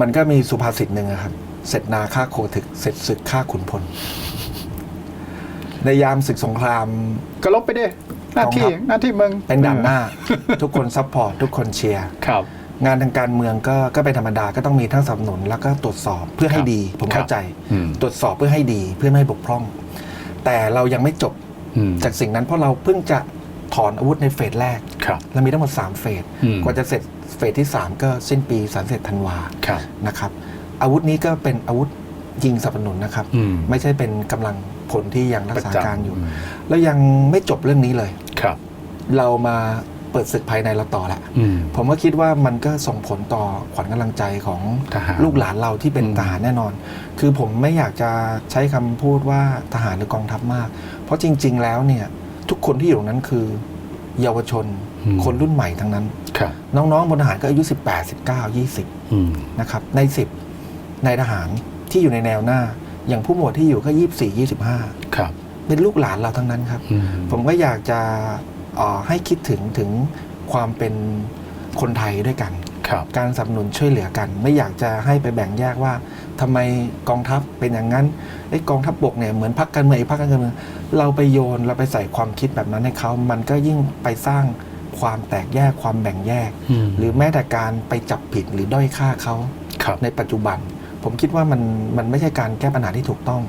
มันก็มีสุภาษิตหนึ่งอะครับ เสร็จนาฆ่าโคถึก เสร็จศึกฆ่าขุนพล ในยามศึกสงคราม ก็ลบไปดิหน้าที่กองทัพหน้าที่มึงเป็นด่านหน้า ทุกคนซัพพอร์ตทุกคนเชียร์ครับ งานทางการเมืองก็ก็เป็นธรรมดาก็ต้องมีทั้งสนับสนุน แล้วก็ตรวจสอบเพื่อให้ครับดี ผมเข้าใจอืมตรวจสอบเพื่อให้ดีเพื่อไม่ให้บกพร่อง แต่เรายังไม่จบอืมจากสิ่งนั้นเพราะเราเพิ่งจะ ถอนอาวุธในเฟสแรกครับเรามีทั้งหมด 3 เฟส อืม กว่าจะเสร็จเฟสที่ 3 ก็สิ้นปีสามเสร็จธันวาครับ นะครับ อาวุธนี้ก็เป็นอาวุธยิงสนับสนุนนะครับ อืม ไม่ใช่เป็นกำลังพลที่ยังรักษาประจำการอยู่อืมแล้วยังไม่จบเรื่องนี้เลย ครับ เรามาเปิดศึกภายในเราต่อแหละ อืม ผมก็คิดว่ามันก็ส่งผลต่อขวัญกำลังใจของทหารลูกหลานเราที่เป็นอืม ทหารแน่นอน คือผมไม่อยากจะใช้คำพูดว่าทหารหรือกองทัพมาก เพราะจริง ๆ แล้วเนี่ย ทุกคนที่อยู่ตรงนั้นคือ เยาวชน คนรุ่นใหม่ทั้งนั้นครับน้องๆบนทหารก็อายุ 18 19 20อืมนะครับ ใน 10 ในทหารที่อยู่ในแนวหน้า อย่างผู้หมวดที่อยู่ก็ 24 25ครับเป็นลูกหลานเราทั้งนั้นครับอืมผมก็อยากจะเอ่อให้คิดถึงถึงความเป็นคนไทยด้วยกันครับการสนับสนุนช่วยเหลือกัน ไม่อยากจะให้ไปแบ่งแยกว่า ทำไมกองทัพเป็นอย่างนั้นไอ้กองทัพบกเนี่ยเหมือนพักการเมืองอีกพักการเมืองเราไปโยนเราไปใส่ความคิดแบบนั้นให้เขามันก็ยิ่งไปสร้างความแตกแยกความแบ่งแยกอืมหรือแม้แต่การไปจับผิดหรือด้อยค่าเขาครับในปัจจุบัน ผมคิดว่ามันมันไม่ใช่การแก้ปัญหาที่ถูกต้อง